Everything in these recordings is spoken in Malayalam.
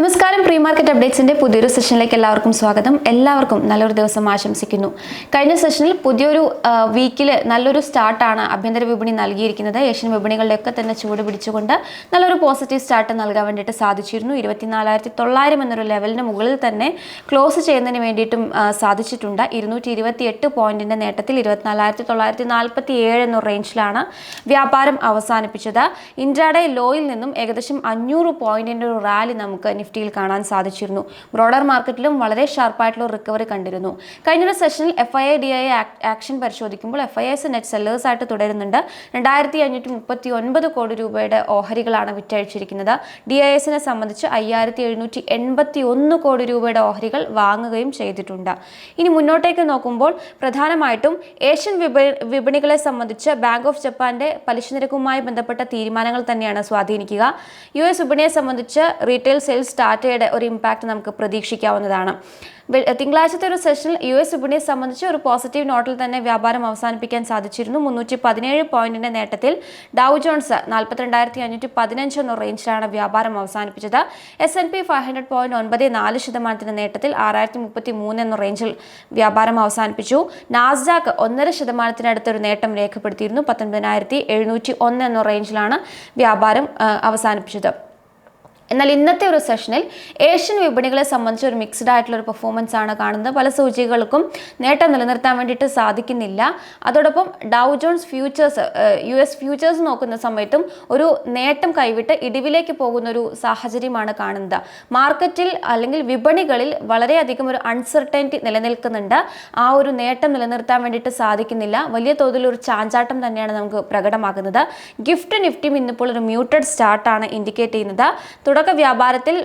നമസ്കാരം പ്രീ മാർക്കറ്റ് അപ്ഡേറ്റ്സിന്റെ പുതിയൊരു സെഷനിലേക്ക് എല്ലാവർക്കും സ്വാഗതം. എല്ലാവർക്കും നല്ലൊരു ദിവസം ആശംസിക്കുന്നു. കഴിഞ്ഞ സെഷനിൽ പുതിയൊരു വീക്കിൽ നല്ലൊരു സ്റ്റാർട്ടാണ് ആഭ്യന്തര വിപണി നൽകിയിരിക്കുന്നത്. ഏഷ്യൻ വിപണികളുടെയൊക്കെ തന്നെ ചൂട് പിടിച്ചുകൊണ്ട് നല്ലൊരു പോസിറ്റീവ് സ്റ്റാർട്ട് നൽകാൻ വേണ്ടിയിട്ട് സാധിച്ചിരുന്നു. ഇരുപത്തിനാലായിരത്തി തൊള്ളായിരം എന്നൊരു ലെവലിന് മുകളിൽ തന്നെ ക്ലോസ് ചെയ്യുന്നതിന് വേണ്ടിയിട്ടും സാധിച്ചിട്ടുണ്ട്. ഇരുന്നൂറ്റി ഇരുപത്തി എട്ട് പോയിന്റിന്റെ നേട്ടത്തിൽ ഇരുപത്തിനാലായിരത്തി തൊള്ളായിരത്തി നാൽപ്പത്തി ഏഴ് എന്ന റേഞ്ചിലാണ് വ്യാപാരം അവസാനിപ്പിച്ചത്. ഇൻട്രാഡേ ലോയിൽ നിന്നും ഏകദേശം അഞ്ഞൂറ് പോയിന്റിന്റെ ഒരു റാലി നമുക്ക് നിഫ്റ്റിയിൽ കാണാൻ സാധിച്ചിരുന്നു. ബ്രോഡർ മാർക്കറ്റിലും വളരെ ഷാർപ്പായിട്ടുള്ള റിക്കവറി കണ്ടിരുന്നു. കഴിഞ്ഞൊരു സെഷനിൽ F I I D I action പരിശോധിക്കുമ്പോൾ F I S net sellers ആയിട്ട് തുടരുന്നുണ്ട്. രണ്ടായിരത്തി അഞ്ഞൂറ്റി മുപ്പത്തി ഒൻപത് കോടി രൂപയുടെ ഓഹരികളാണ് വിറ്റഴിച്ചിരിക്കുന്നത്. ഡി ഐ എസിനെ സംബന്ധിച്ച് അയ്യായിരത്തി എഴുന്നൂറ്റി എൺപത്തി ഒന്ന് കോടി രൂപയുടെ ഓഹരികൾ വാങ്ങുകയും ചെയ്തിട്ടുണ്ട്. ഇനി മുന്നോട്ടേക്ക് നോക്കുമ്പോൾ പ്രധാനമായിട്ടും ഏഷ്യൻ വിപ വിപണികളെ സംബന്ധിച്ച് ബാങ്ക് ഓഫ് ജപ്പാന്റെ പലിശ നിരക്കുമായി ബന്ധപ്പെട്ട തീരുമാനങ്ങൾ തന്നെയാണ് സ്വാധീനിക്കുക. യു എസ് വിപണിയെ സംബന്ധിച്ച് റീറ്റെയിൽ സെയിൽസ് ഡാറ്റയുടെ ഒരു ഇമ്പാക്റ്റ് നമുക്ക് പ്രതീക്ഷിക്കാവുന്നതാണ്. തിങ്കളാഴ്ചത്തെ ഒരു സെഷനിൽ യു എസ് വിപണിയെ സംബന്ധിച്ച് ഒരു പോസിറ്റീവ് നോട്ടിൽ തന്നെ വ്യാപാരം അവസാനിപ്പിക്കാൻ സാധിച്ചിരുന്നു. മുന്നൂറ്റി പതിനേഴ് പോയിന്റിന്റെ നേട്ടത്തിൽ ഡൗ ജോൺസ് നാൽപ്പത്തിരണ്ടായിരത്തി അഞ്ഞൂറ്റി പതിനഞ്ച് എന്ന റേഞ്ചിലാണ് വ്യാപാരം അവസാനിപ്പിച്ചത്. S N P five hundred point ഒൻപത് നാല് ശതമാനത്തിന്റെ നേട്ടത്തിൽ ആറായിരത്തി മുപ്പത്തി മൂന്ന് എന്ന റേഞ്ചിൽ വ്യാപാരം അവസാനിപ്പിച്ചു. നാസ്ഡാക്ക് ഒന്നര ശതമാനത്തിനടുത്തൊരു നേട്ടം രേഖപ്പെടുത്തിയിരുന്നു. പത്തൊൻപതിനായിരത്തി എഴുന്നൂറ്റി ഒന്ന് എന്ന റേഞ്ചിലാണ് വ്യാപാരം അവസാനിപ്പിച്ചത്. എന്നാൽ ഇന്നത്തെ ഒരു സെഷനിൽ ഏഷ്യൻ വിപണികളെ സംബന്ധിച്ച് ഒരു മിക്സ്ഡ് ആയിട്ടുള്ള ഒരു പെർഫോമൻസ് ആണ് കാണുന്നത്. പല സൂചികകൾക്കും നേട്ടം നിലനിർത്താൻ വേണ്ടിയിട്ട് സാധിക്കുന്നില്ല. അതോടൊപ്പം Dow Jones futures U S futures നോക്കുന്ന സമയത്തും ഒരു നേട്ടം കൈവിട്ട് ഇടിവിലേക്ക് പോകുന്ന ഒരു സാഹചര്യമാണ് കാണുന്നത്. മാർക്കറ്റിൽ അല്ലെങ്കിൽ വിപണികളിൽ വളരെയധികം ഒരു അൺസർട്ടനിറ്റി നിലനിൽക്കുന്നുണ്ട്. ആ ഒരു നേട്ടം നിലനിർത്താൻ വേണ്ടിയിട്ട് സാധിക്കുന്നില്ല. വലിയ തോതിൽ ഒരു ചാഞ്ചാട്ടം തന്നെയാണ് നമുക്ക് പ്രകടമാകുന്നത് ഗിഫ്റ്റ് നിഫ്റ്റിയും ഇന്നിപ്പോൾ ഒരു മ്യൂട്ടഡ് സ്റ്റാർട്ടാണ് ഇൻഡിക്കേറ്റ് ചെയ്യുന്നത്. തുടക്ക വ്യാപാരത്തിൽ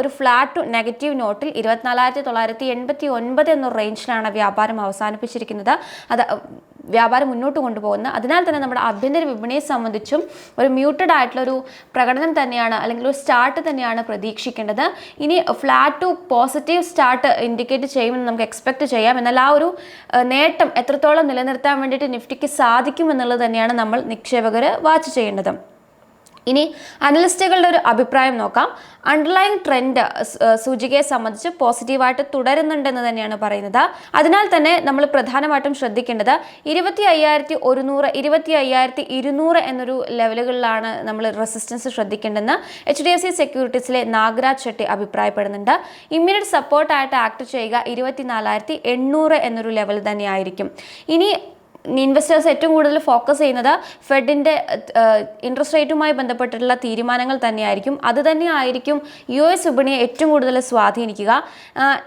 ഒരു ഫ്ലാറ്റ് നെഗറ്റീവ് നോട്ടിൽ ഇരുപത്തിനാലായിരത്തി തൊള്ളായിരത്തി എൺപത്തി ഒൻപത് എന്ന റേഞ്ചിലാണ് വ്യാപാരം അവസാനിപ്പിച്ചിരിക്കുന്നത്. അത് വ്യാപാരം മുന്നോട്ട് കൊണ്ടുപോകുന്നത് അതിനാൽ തന്നെ നമ്മുടെ ആഭ്യന്തര വിപണിയെ സംബന്ധിച്ചും ഒരു മ്യൂട്ടഡ് ആയിട്ടുള്ള ഒരു പ്രകടനം തന്നെയാണ് അല്ലെങ്കിൽ ഒരു സ്റ്റാർട്ട് തന്നെയാണ് പ്രതീക്ഷിക്കേണ്ടത്. ഇനി flat to positive start indicate ചെയ്യുമെന്ന് നമുക്ക് എക്സ്പെക്ട് ചെയ്യാം. എന്നാൽ ആ ഒരു നേട്ടം എത്രത്തോളം നിലനിർത്താൻ വേണ്ടിയിട്ട് നിഫ്റ്റിക്ക് സാധിക്കുമെന്നുള്ളത് തന്നെയാണ് നമ്മൾ നിക്ഷേപകർ വാച്ച് ചെയ്യേണ്ടത്. ഇനി അനലിസ്റ്റുകളുടെ ഒരു അഭിപ്രായം നോക്കാം. അണ്ടർലൈൻ ട്രെൻഡ് സൂചികയെ സംബന്ധിച്ച് പോസിറ്റീവായിട്ട് തുടരുന്നുണ്ടെന്ന് തന്നെയാണ് പറയുന്നത്. അതിനാൽ തന്നെ നമ്മൾ പ്രധാനമായിട്ടും ശ്രദ്ധിക്കേണ്ടത് ഇരുപത്തി അയ്യായിരത്തി ഒരുന്നൂറ് ഇരുപത്തി അയ്യായിരത്തി ഇരുന്നൂറ് എന്നൊരു ലെവലുകളിലാണ് നമ്മൾ റെസിസ്റ്റൻസ് ശ്രദ്ധിക്കേണ്ടതെന്ന് എച്ച് ഡി എഫ് സി സെക്യൂരിറ്റീസിലെ നാഗരാജ് ഷെട്ടി അഭിപ്രായപ്പെടുന്നുണ്ട്. ഇമ്മീഡിയറ്റ് സപ്പോർട്ടായിട്ട് ആക്ട് ചെയ്യുക ഇരുപത്തിനാലായിരത്തി എണ്ണൂറ് എന്നൊരു ലെവൽ തന്നെയായിരിക്കും. ഇനി ഇൻവെസ്റ്റേഴ്സ് ഏറ്റവും കൂടുതൽ ഫോക്കസ് ചെയ്യുന്നത് ഫെഡിന്റെ ഇൻട്രസ്റ്റ് റേറ്റുമായി ബന്ധപ്പെട്ടിട്ടുള്ള തീരുമാനങ്ങൾ തന്നെയായിരിക്കും. അത് തന്നെയായിരിക്കും യു എസ് വിപണിയെ ഏറ്റവും കൂടുതൽ സ്വാധീനിക്കുക.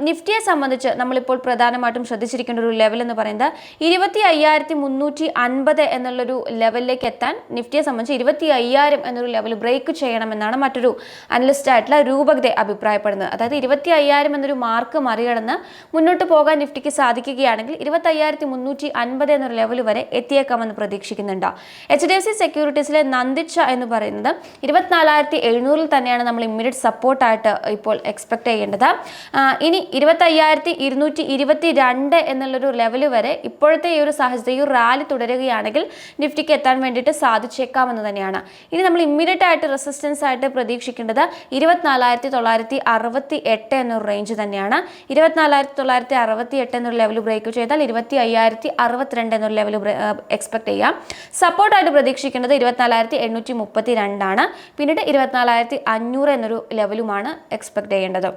നിഫ്റ്റിയെ സംബന്ധിച്ച് നമ്മളിപ്പോൾ പ്രധാനമായിട്ടും ശ്രദ്ധിച്ചിരിക്കേണ്ട ഒരു ലെവൽ എന്ന് പറയുന്നത് ഇരുപത്തി അയ്യായിരത്തി മുന്നൂറ്റി അൻപത് എന്നുള്ളൊരു ലെവലിലേക്ക് എത്താൻ നിഫ്റ്റിയെ സംബന്ധിച്ച് ഇരുപത്തി അയ്യായിരം എന്നൊരു ലെവൽ ബ്രേക്ക് ചെയ്യണമെന്നാണ് മറ്റൊരു അനലിസ്റ്റ് ആയിട്ടുള്ള രൂപകതെ അഭിപ്രായപ്പെടുന്നത്. അതായത് ഇരുപത്തി അയ്യായിരം എന്നൊരു മാർക്ക് മറികടന്ന് മുന്നോട്ട് പോകാൻ നിഫ്റ്റിക്ക് സാധിക്കുകയാണെങ്കിൽ ഇരുപത്തി അയ്യായിരത്തി മുന്നൂറ്റി അൻപത് എന്നൊരു ലെവൽ വരെ എത്തിയേക്കാമെന്ന് പ്രതീക്ഷിക്കുന്നുണ്ട്. എച്ച് ഡി എഫ് സി സെക്യൂരിറ്റീസിലെ നന്ദിച്ച എന്ന് പറയുന്നത് ഇരുപത്തിനാലായിരത്തി എഴുന്നൂറിൽ തന്നെയാണ് നമ്മൾ ഇമ്മീഡിയറ്റ് സപ്പോർട്ടായിട്ട് ഇപ്പോൾ എക്സ്പെക്ട് ചെയ്യേണ്ടത്. ഇനി ഇരുപത്തി അയ്യായിരത്തി ഇരുന്നൂറ്റി ഇരുപത്തി രണ്ട് എന്നുള്ളൊരു ലെവൽ വരെ ഇപ്പോഴത്തെ ഈ ഒരു സാഹചര്യം ഈ റാലി തുടരുകയാണെങ്കിൽ നിഫ്റ്റിക്ക് എത്താൻ വേണ്ടിയിട്ട് സാധിച്ചേക്കാമെന്ന് തന്നെയാണ്. ഇനി നമ്മൾ ഇമ്മീഡിയറ്റ് ആയിട്ട് റെസിസ്റ്റൻസ് ആയിട്ട് പ്രതീക്ഷിക്കേണ്ടത് ഇരുപത്തിനാലായിരത്തി തൊള്ളായിരത്തി അറുപത്തി എട്ട് എന്നൊരു റേഞ്ച് തന്നെയാണ്. ഇരുപത്തിനാലായിരത്തി തൊള്ളായിരത്തി അറുപത്തി എട്ട് എന്നൊരു ലെവൽ ബ്രേക്ക് ചെയ്താൽ ഇരുപത്തി അയ്യായിരത്തി അറുപത്തിരണ്ട് എന്നൊരു ലെവൽ എക്സ്പെക്ട് ചെയ്യാം. സപ്പോർട്ടായിട്ട് പ്രതീക്ഷിക്കേണ്ടത് ഇരുപത്തിനാലായിരത്തി എണ്ണൂറ്റി മുപ്പത്തി രണ്ടാണ് പിന്നീട് ഇരുപത്തിനാലായിരത്തി അഞ്ഞൂറ് എന്നൊരു ലെവലുമാണ് എക്സ്പെക്ട് ചെയ്യേണ്ടത്.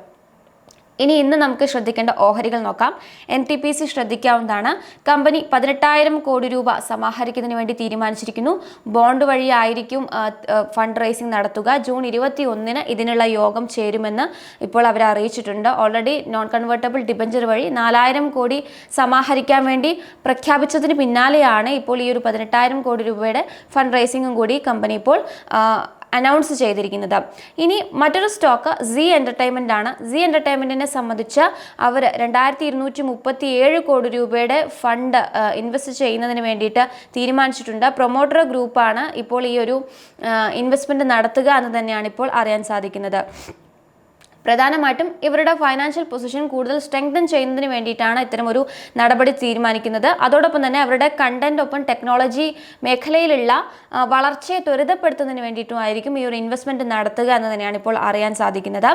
ഇനി ഇന്ന് നമുക്ക് ശ്രദ്ധിക്കേണ്ട ഓഹരികൾ നോക്കാം. എൻ ടി പി സി ശ്രദ്ധിക്കാവുന്നതാണ്. കമ്പനി പതിനെട്ടായിരം കോടി രൂപ സമാഹരിക്കുന്നതിന് വേണ്ടി തീരുമാനിച്ചിരിക്കുന്നു. ബോണ്ട് വഴിയായിരിക്കും ഫണ്ട് റൈസിംഗ് നടത്തുക. ജൂൺ ഇരുപത്തി ഒന്നിന് ഇതിനുള്ള യോഗം ചേരുമെന്ന് ഇപ്പോൾ അവർ അറിയിച്ചിട്ടുണ്ട്. ഓൾറെഡി നോൺ കൺവേർട്ടബിൾ ഡിബഞ്ചർ വഴി നാലായിരം കോടി സമാഹരിക്കാൻ വേണ്ടി പ്രഖ്യാപിച്ചതിന് പിന്നാലെയാണ് ഇപ്പോൾ ഈ ഒരു പതിനെട്ടായിരം കോടി രൂപയുടെ ഫണ്ട് റൈസിംഗും കൂടി കമ്പനി ഇപ്പോൾ അനൗൺസ് ചെയ്തിരിക്കുന്നത്. ഇനി മറ്റൊരു സ്റ്റോക്ക് സി എന്റർടൈൻമെന്റ് ആണ്. സി എന്റർടൈൻമെന്റിനെ സംബന്ധിച്ച് അവർ രണ്ടായിരത്തി ഇരുന്നൂറ്റി മുപ്പത്തി ഏഴ് കോടി രൂപയുടെ ഫണ്ട് ഇൻവെസ്റ്റ് ചെയ്യുന്നതിന് വേണ്ടിയിട്ട് തീരുമാനിച്ചിട്ടുണ്ട്. പ്രൊമോട്ടർ ഗ്രൂപ്പാണ് ഇപ്പോൾ ഈ ഒരു ഇൻവെസ്റ്റ്മെന്റ് നടത്തുക എന്ന് തന്നെയാണ് ഇപ്പോൾ അറിയാൻ സാധിക്കുന്നത്. പ്രധാനമായിട്ടും ഇവരുടെ ഫൈനാൻഷ്യൽ പൊസിഷൻ കൂടുതൽ സ്ട്രെങ്തൻ ചെയ്യുന്നതിന് വേണ്ടിയിട്ടാണ് ഇത്തരം ഒരു നടപടി തീരുമാനിക്കുന്നത്. അതോടൊപ്പം തന്നെ അവരുടെ കണ്ടന്റ് ഒപ്പം ടെക്നോളജി മേഖലയിലുള്ള വളർച്ചയെ ത്വരിതപ്പെടുത്തുന്നതിന് വേണ്ടിയിട്ടുമായിരിക്കും ഈ ഒരു ഇൻവെസ്റ്റ്മെന്റ് നടത്തുക എന്ന് തന്നെയാണ് ഇപ്പോൾ അറിയാൻ സാധിക്കുന്നത്.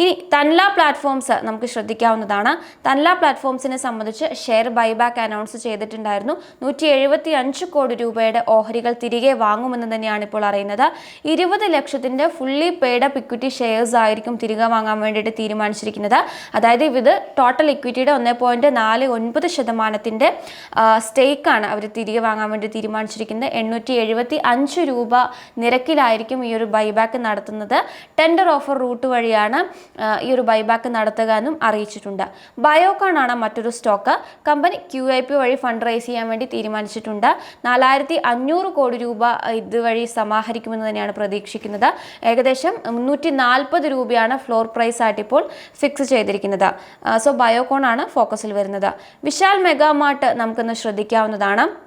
ഇനി തൻല പ്ലാറ്റ്ഫോംസ് നമുക്ക് ശ്രദ്ധിക്കാവുന്നതാണ്. തൻല പ്ലാറ്റ്ഫോംസിനെ സംബന്ധിച്ച് ഷെയർ ബൈബാക്ക് അനൗൺസ് ചെയ്തിട്ടുണ്ടായിരുന്നു. നൂറ്റി എഴുപത്തി അഞ്ച് കോടി രൂപയുടെ ഓഹരികൾ തിരികെ വാങ്ങുമെന്ന് തന്നെയാണ് ഇപ്പോൾ അറിയുന്നത്. ഇരുപത് ലക്ഷത്തിന്റെ fully paid up equity shares ആയിരിക്കും തിരികെ വാങ്ങാൻ വേണ്ടിയിട്ട് തീരുമാനിച്ചിരിക്കുന്നത്. അതായത് ഇത് ടോട്ടൽ ഇക്വിറ്റിയുടെ ഒന്ന് പോയിന്റ് നാല് ഒൻപത് ശതമാനത്തിന്റെ സ്റ്റേക്കാണ് അവർ തിരികെ വാങ്ങാൻ വേണ്ടി തീരുമാനിച്ചിരിക്കുന്നത്. എണ്ണൂറ്റി എഴുപത്തി അഞ്ച് രൂപ നിരക്കിലായിരിക്കും ഈ ഒരു ബൈബാക്ക് നടത്തുന്നത്. ടെൻഡർ ഓഫർ റൂട്ട് വഴിയാണ് ഈ ഒരു ബൈബാക്ക് നടത്തുക എന്നും അറിയിച്ചിട്ടുണ്ട്. ബയോകോൺ ആണ് മറ്റൊരു stock company Q I P വഴി ഫണ്ട് റൈസ് ചെയ്യാൻ വേണ്ടി തീരുമാനിച്ചിട്ടുണ്ട്. നാലായിരത്തി അഞ്ഞൂറ് കോടി രൂപ ഇതുവഴി സമാഹരിക്കുമെന്ന് തന്നെയാണ് പ്രതീക്ഷിക്കുന്നത്. ഏകദേശം മുന്നൂറ്റി നാൽപ്പത് രൂപയാണ് ഫ്ലോർ പ്രൈസ് ആയിട്ട് ഇപ്പോൾ ഫിക്സ് ചെയ്തിരിക്കുന്നത് സോ ബയോകോൺ ആണ് ഫോക്കസിൽ വരുന്നത്. വിശാൽ മെഗാമാർട്ട് നമുക്കൊന്ന് ശ്രദ്ധിക്കാവുന്നതാണ്.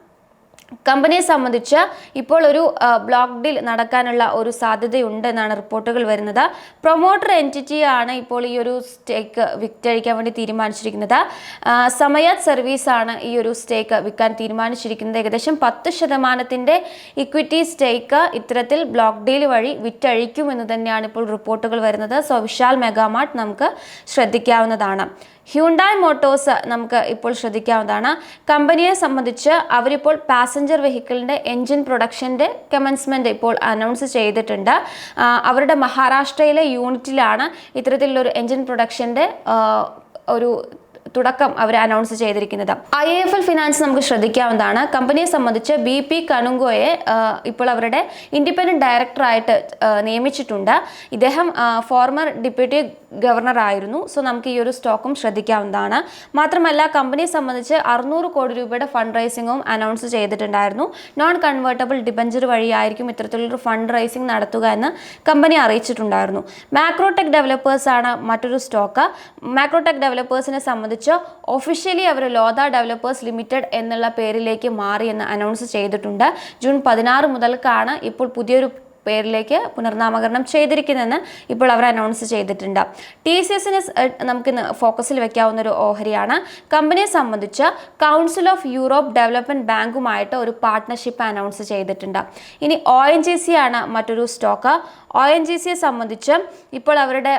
കമ്പനിയെ സംബന്ധിച്ച് ഇപ്പോൾ ഒരു ബ്ലോക്ക് ഡീൽ നടക്കാനുള്ള ഒരു സാധ്യതയുണ്ടെന്നാണ് റിപ്പോർട്ടുകൾ വരുന്നത്. പ്രൊമോട്ടർ എന്റിറ്റിയാണ് ഇപ്പോൾ ഈ ഒരു സ്റ്റേക്ക് വിറ്റഴിക്കാൻ വേണ്ടി തീരുമാനിച്ചിരിക്കുന്നത്. സമയത്ത് സമയാത് സർവീസ് ആണ് ഈ ഒരു സ്റ്റേക്ക് വിൽക്കാൻ തീരുമാനിച്ചിരിക്കുന്നത്. ഏകദേശം പത്ത് ശതമാനത്തിന്റെ ഇക്വിറ്റി സ്റ്റേക്ക് ഇത്തരത്തിൽ ബ്ലോക്ക് ഡീൽ വഴി വിറ്റഴിക്കുമെന്ന് തന്നെയാണ് ഇപ്പോൾ റിപ്പോർട്ടുകൾ വരുന്നത്. സോ വിശാൽ മെഗാമാർട്ട് നമുക്ക് ശ്രദ്ധിക്കാവുന്നതാണ്. ഹ്യൂണ്ടായ് മോട്ടോഴ്സ് നമുക്ക് ഇപ്പോൾ ശ്രദ്ധിക്കാവുന്നതാണ്. കമ്പനിയെ സംബന്ധിച്ച് അവരിപ്പോൾ പാസഞ്ചർ വെഹിക്കിളിന്റെ എൻജിൻ പ്രൊഡക്ഷന്റെ കമൻസ്മെന്റ് ഇപ്പോൾ അനൗൺസ് ചെയ്തിട്ടുണ്ട്. അവരുടെ മഹാരാഷ്ട്രയിലെ യൂണിറ്റിലാണ് ഇത്തരത്തിലുള്ളൊരു എൻജിൻ പ്രൊഡക്ഷന്റെ ഒരു തുടക്കം അവർ അനൗൺസ് ചെയ്തിരിക്കുന്നത്. ഐ എഫ് എൽ ഫിനാൻസ് നമുക്ക് ശ്രദ്ധിക്കാവുന്നതാണ്. കമ്പനിയെ സംബന്ധിച്ച് ബി പി കനുങ്കോയെ ഇപ്പോൾ അവരുടെ ഇൻഡിപെൻഡന്റ് ഡയറക്ടറായിട്ട് നിയമിച്ചിട്ടുണ്ട്. ഇദ്ദേഹം ഫോർമർ ഡെപ്യൂട്ടി ഗവർണർ ആയിരുന്നു സോ നമുക്ക് ഈ ഒരു സ്റ്റോക്കും ശ്രദ്ധിക്കാവുന്നതാണ്. മാത്രമല്ല കമ്പനിയെ സംബന്ധിച്ച് അറുന്നൂറ് കോടി രൂപയുടെ ഫണ്ട് റൈസിങ്ങും അനൗൺസ് ചെയ്തിട്ടുണ്ടായിരുന്നു. നോൺ കൺവേർട്ടബിൾ ഡിബഞ്ചർ വഴിയായിരിക്കും ഇത്തരത്തിലൊരു ഫണ്ട് റൈസിംഗ് നടത്തുക എന്ന് കമ്പനി അറിയിച്ചിട്ടുണ്ടായിരുന്നു. മാക്രോടെക് ഡെവലപ്പേഴ്സാണ് മറ്റൊരു സ്റ്റോക്ക്. മാക്രോടെക് ഡെവലപ്പേഴ്സിനെ സംബന്ധിച്ച് ഒഫീഷ്യലി അവർ ലോധ ഡെവലപ്പേഴ്സ് ലിമിറ്റഡ് എന്നുള്ള പേരിലേക്ക് മാറിയെന്ന് അനൗൺസ് ചെയ്തിട്ടുണ്ട്. ജൂൺ പതിനാറ് മുതൽക്കാണ് ഇപ്പോൾ പുതിയൊരു പേരിലേക്ക് പുനർനാമകരണം ചെയ്തിരിക്കുന്നതെന്ന് ഇപ്പോൾ അവർ അനൗൺസ് ചെയ്തിട്ടുണ്ട്. ടി സി എസിനെ നമുക്ക് ഫോക്കസിൽ വെക്കാവുന്ന ഒരു ഓഹരിയാണ്. കമ്പനിയെ സംബന്ധിച്ച് കൗൺസിൽ ഓഫ് യൂറോപ്പ് ഡെവലപ്മെന്റ് ബാങ്കുമായിട്ട് ഒരു പാർട്ട്ണർഷിപ്പ് അനൗൺസ് ചെയ്തിട്ടുണ്ട്. ഇനി ഒ എൻ ജി സി ആണ് മറ്റൊരു സ്റ്റോക്ക് ഒ എൻ ജി സിയെ സംബന്ധിച്ച് ഇപ്പോൾ അവരുടെ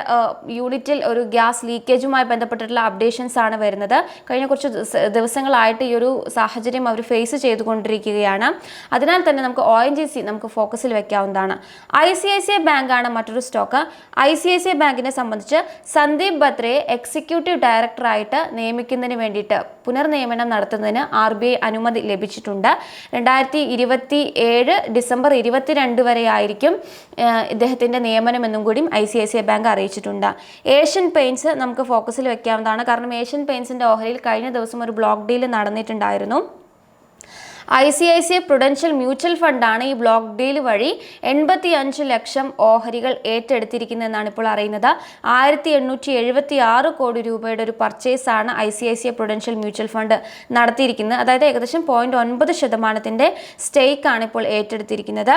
യൂണിറ്റിൽ ഒരു ഗ്യാസ് ലീക്കേജുമായി ബന്ധപ്പെട്ടിട്ടുള്ള അപ്ഡേഷൻസ് ആണ് വരുന്നത്. കഴിഞ്ഞ കുറച്ച് ദിവസങ്ങളായിട്ട് ഈ ഒരു സാഹചര്യം അവർ ഫേസ് ചെയ്തുകൊണ്ടിരിക്കുകയാണ്. അതിനാൽ തന്നെ നമുക്ക് ഒ എൻ ജി സി നമുക്ക് ഫോക്കസിൽ വെക്കാവുന്നതാണ്. I C I C I ബാങ്കാണ് മറ്റൊരു stock. I C I C I ബാങ്കിനെ സംബന്ധിച്ച് സന്ദീപ് ബത്രയെ എക്സിക്യൂട്ടീവ് ഡയറക്ടറായിട്ട് നിയമിക്കുന്നതിന് വേണ്ടിയിട്ട് പുനർനിയമനം നടത്തുന്നതിന് ആർ ബി ഐ അനുമതി ലഭിച്ചിട്ടുണ്ട്. രണ്ടായിരത്തി ഇരുപത്തി ഏഴ് ഡിസംബർ ഇരുപത്തിരണ്ട് വരെ ആയിരിക്കും ഏഹ്, ഇദ്ദേഹത്തിന്റെ നിയമനം എന്നും കൂടി I C I C I bank അറിയിച്ചിട്ടുണ്ട്. ഏഷ്യൻ പെയിൻസ് നമുക്ക് ഫോക്കസിൽ വെക്കാവുന്നതാണ്. കാരണം ഏഷ്യൻ പെയിൻസിന്റെ ഓഹരിയിൽ കഴിഞ്ഞ ദിവസം ഒരു block deal നടന്നിട്ടുണ്ടായിരുന്നു. I C I C Prudential mutual ഫണ്ടാണ് ഈ ബ്ലോക്ക് ഡീൽ വഴി എൺപത്തി അഞ്ച് ലക്ഷം ഓഹരികൾ ഏറ്റെടുത്തിരിക്കുന്നതെന്നാണ് ഇപ്പോൾ അറിയുന്നത്. ആയിരത്തി എണ്ണൂറ്റി എഴുപത്തി ആറ് കോടി രൂപയുടെ ഒരു പർച്ചേസ് ആണ് I C I C prudential mutual fund നടത്തിയിരിക്കുന്നത്. അതായത് ഏകദേശം പോയിന്റ് ഒൻപത് ശതമാനത്തിന്റെ സ്റ്റേക്കാണ് ഇപ്പോൾ ഏറ്റെടുത്തിരിക്കുന്നത്.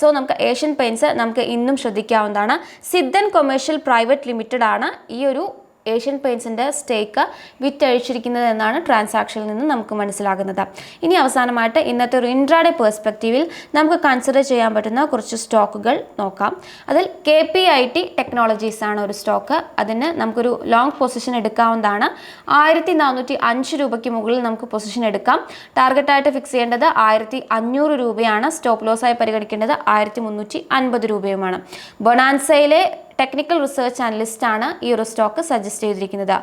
സോ നമുക്ക് ഏഷ്യൻ പെയിൻസ് നമുക്ക് ഇന്നും ശ്രദ്ധിക്കാവുന്നതാണ്. സിദ്ധൻ കൊമേഴ്ഷ്യൽ പ്രൈവറ്റ് ലിമിറ്റഡ് ആണ് ഈ ഒരു ഏഷ്യൻ പെയിൻസിന്റെ സ്റ്റേക്ക് വിറ്റഴിച്ചിരിക്കുന്നത് എന്നാണ് ട്രാൻസാക്ഷനിൽ നിന്ന് നമുക്ക് മനസ്സിലാകുന്നത്. ഇനി അവസാനമായിട്ട് ഇന്നത്തെ ഒരു ഇൻട്രാഡേ പേഴ്സ്പെക്റ്റീവിൽ നമുക്ക് കൺസിഡർ ചെയ്യാൻ പറ്റുന്ന കുറച്ച് സ്റ്റോക്കുകൾ നോക്കാം. അതിൽ K P I T technologies ആണ് ഒരു സ്റ്റോക്ക്. അതിന് നമുക്കൊരു ലോങ് പൊസിഷൻ എടുക്കാവുന്നതാണ്. ആയിരത്തി നാനൂറ്റി അഞ്ച് രൂപയ്ക്ക് മുകളിൽ നമുക്ക് പൊസിഷൻ എടുക്കാം. ടാർഗറ്റായിട്ട് ഫിക്സ് ചെയ്യേണ്ടത് ആയിരത്തി അഞ്ഞൂറ് രൂപയാണ്. സ്റ്റോപ്പ് ലോസായി പരിഗണിക്കേണ്ടത് ആയിരത്തി മുന്നൂറ്റി അൻപത് രൂപയുമാണ്. ബൊണാൻസയിലെ ടെക്നിക്കൽ റിസർച്ച് അനലിസ്റ്റ് ആണ് ഈ ഒരു സ്റ്റോക്ക് സജസ്റ്റ് ചെയ്തിരിക്കുന്നത്.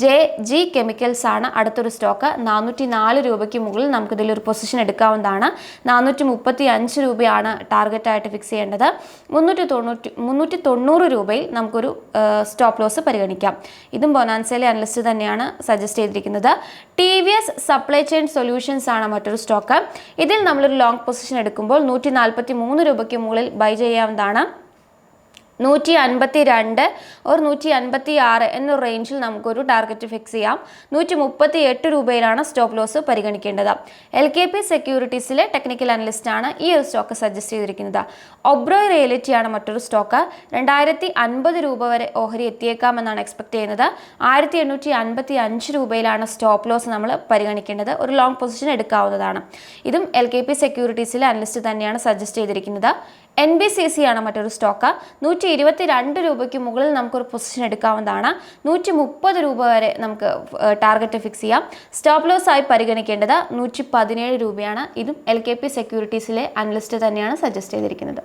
ജെ ജി കെമിക്കൽസ് ആണ് അടുത്തൊരു സ്റ്റോക്ക് നാനൂറ്റി നാല് രൂപയ്ക്ക് മുകളിൽ നമുക്കിതിൽ ഒരു പൊസിഷൻ എടുക്കാവുന്നതാണ്. നാനൂറ്റി മുപ്പത്തി അഞ്ച് രൂപയാണ് ടാർഗറ്റായിട്ട് ഫിക്സ് ചെയ്യേണ്ടത്. മുന്നൂറ്റി തൊണ്ണൂറ്റി മുന്നൂറ്റി തൊണ്ണൂറ് രൂപയിൽ നമുക്കൊരു സ്റ്റോപ്പ് ലോസ് പരിഗണിക്കാം. ഇതും ബൊനാൻസയിലെ അനലിസ്റ്റ് തന്നെയാണ് സജസ്റ്റ് ചെയ്തിരിക്കുന്നത്. T V S supply chain solutions ആണ് മറ്റൊരു സ്റ്റോക്ക് ഇതിൽ നമ്മളൊരു ലോങ് പൊസിഷൻ എടുക്കുമ്പോൾ നൂറ്റി നാൽപ്പത്തി മൂന്ന് രൂപയ്ക്ക് മുകളിൽ ബൈ ചെയ്യാവുന്നതാണ്. നൂറ്റി അൻപത്തി രണ്ട് ഓർ നൂറ്റി അൻപത്തി ആറ് എന്ന റേഞ്ചിൽ നമുക്കൊരു ടാർഗറ്റ് ഫിക്സ് ചെയ്യാം. നൂറ്റി മുപ്പത്തി എട്ട് രൂപയിലാണ് സ്റ്റോപ്പ് ലോസ് പരിഗണിക്കേണ്ടത്. എൽ കെ പി സെക്യൂരിറ്റീസിലെ ടെക്നിക്കൽ അനലിസ്റ്റ് ആണ് ഈ ഒരു സ്റ്റോക്ക് സജസ്റ്റ് ചെയ്തിരിക്കുന്നത്. ഒബ്രോയ് റിയലിറ്റിയാണ് മറ്റൊരു സ്റ്റോക്ക് രണ്ടായിരത്തി അൻപത് രൂപ വരെ ഓഹരി എത്തിയേക്കാമെന്നാണ് എക്സ്പെക്ട് ചെയ്യുന്നത്. ആയിരത്തി എണ്ണൂറ്റി അൻപത്തി അഞ്ച് രൂപയിലാണ് സ്റ്റോപ്പ് ലോസ് നമ്മൾ പരിഗണിക്കേണ്ടത്. ഒരു ലോങ് പൊസിഷൻ എടുക്കാവുന്നതാണ്. ഇതും എൽ കെ പി സെക്യൂരിറ്റീസിലെ അനലിസ്റ്റ് തന്നെയാണ് സജസ്റ്റ് ചെയ്തിരിക്കുന്നത്. എൻ ബി സി സി ആണ് മറ്റൊരു സ്റ്റോക്ക്. നൂറ്റി ഇരുപത്തി രണ്ട് രൂപയ്ക്ക് മുകളിൽ നമുക്കൊരു പൊസിഷൻ എടുക്കാവുന്നതാണ്. നൂറ്റി മുപ്പത് രൂപ വരെ നമുക്ക് ടാർഗറ്റ് ഫിക്സ് ചെയ്യാം. സ്റ്റോപ്പ് ലോസ് ആയി പരിഗണിക്കേണ്ടത് നൂറ്റി പതിനേഴ് രൂപയാണ്. ഇതും എൽ കെ പി സെക്യൂരിറ്റീസിലെ അനലിസ്റ്റ് തന്നെയാണ് സജസ്റ്റ് ചെയ്തിരിക്കുന്നത്.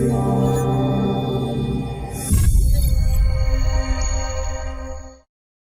you